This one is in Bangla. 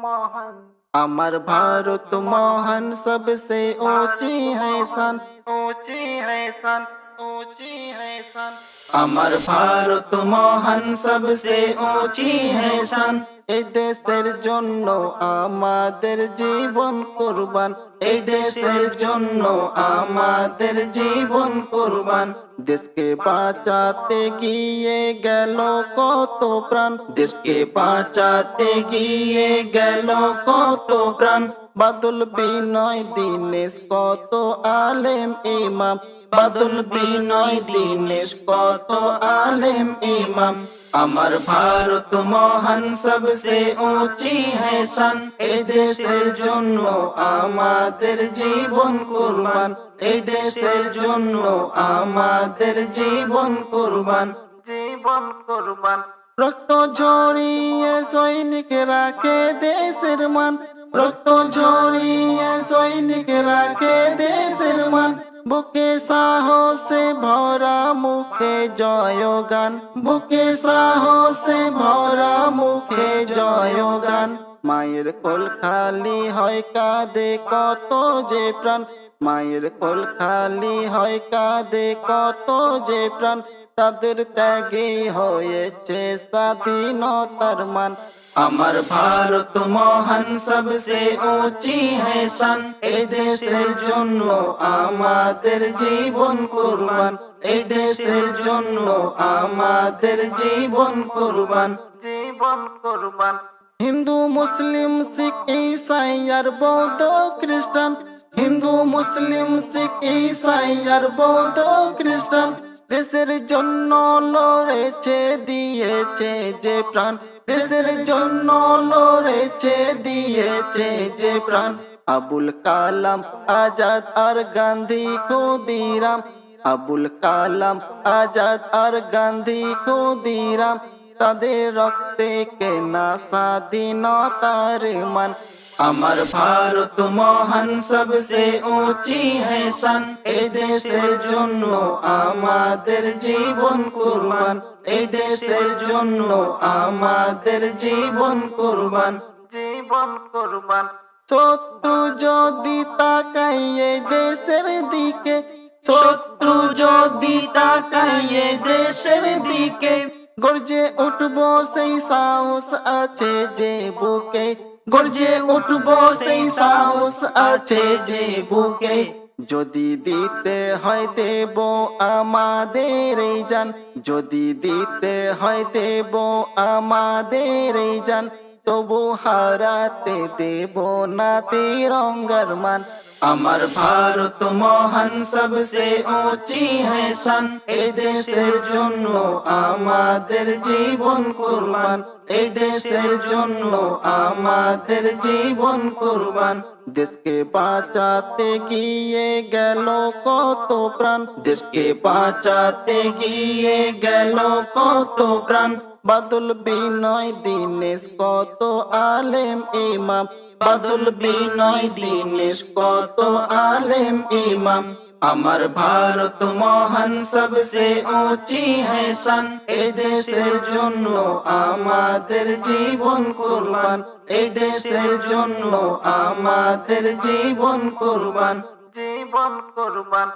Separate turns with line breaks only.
मोहन। अमर भारत मोहन सबसे ऊँची है सन। ऊँची है सन। আমার ভারত মহান সবসে উঁচি হেসান এই দেশের জন্য আমাদের জীবন কোরবান। এই দেশের জন্য আমাদের জীবন কোরবান। দেশকে বাঁচাতে গিয়ে গেল কত প্রাণ। দেশকে বাঁচাতে গিয়ে গেল কত প্রাণ। বাদুল বিনয় দিনেশ কত আলেম ইমাম। বাদুল বিনয় দিনেশ কত আলেম ইমাম। আমার ভারত মহান সবসে উঁচি হেসান এ দেশের জন্য আমাদের জীবন কুরবান। এ দেশের জন্য আমাদের জীবন কুরবান। জীবন কুরবান। রক্ত ঝরিয়ে সৈনিক রাখে দেশের মান? রক্ত ঝরিয়ে সৈনিক রাখে দেশের মান। বুকে সাহসে ভরা মুখে জয়গান। বুকে সাহসে ভরা মুখে জয়গান। মায়ের কোল খালি হয় কাঁদে কত যে প্রাণ। মায়ের কোল খালি হয় কাঁদে কত যে প্রাণ। তাদের ত্যাগে হয়েছে স্বাধীনতার মান। আমার ভারত মহান সবসে উঁচি হে শান এ দেশের জন্য আমাদের জীবন কুরবান এই দেশের জন্য আমাদের জীবন কুরবান জীবন কুরবান হিন্দু মুসলিম শিখ ঈসাই আর বৌদ্ধ খ্রিস্টান হিন্দু মুসলিম শিখ ঈসাই আর বৌদ্ধ খ্রিস্টান দেশের জন্য লড়েছে দিয়েছে যে প্রাণ দেশের জন্য লড়েছে, দিয়েছে যে প্রাণ। আবুল কালাম, আজাদ আর গান্ধী কুদিরাম আবুল কালাম, আজাদ আর গান্ধী কুদিরাম তাদের রক্তে কেনা স্বাধীনতার মান। আমার ভারত মহান সবসে উঁচি হ্যাঁ এ দেশের জন্য আমাদের জীবন কুরবান। এই দেশের জন্য আমাদের জীবন কুরবান। জীবন কুরবান। শত্রু যদি তাকাই এই দেশের দিকে শত্রু যদি তাকাই এই দেশের দিকে গর্জে উঠবো সেই সাহস আছে যে বুকে গর্জে উঠবো সেই সাহস আছে যে বুকে। যদি দিতে হয় দেব আমাদের এই যান যদি দিতে হয় দেব আমাদের এই যান তবু হারাতে দেব না তেরঙ্গার মান। আমার ভারত মহান সবসে উঁচি হেসান হ্যাঁ এ দেশের জন্য আমাদের জীবন কুরবান। এ দেশের জন্য আমাদের জীবন কুরবান। দেশকে বাঁচাতে গিয়ে গেল কত প্রাণ। দেশকে বাঁচাতে গিয়ে গেল কত প্রাণ। বাদল বিনয় দিনেশ, কত আলেম ইমাম। বাদল বিনয় দিনেশ, কত আলেম ইমাম। আমার ভারত মহান সবসে উঁচি হ্যাঁ এই দেশের জন্য আমাদের জীবন কোরবান এই দেশের জন্য আমাদের জীবন কোরবান জীবন কোরবান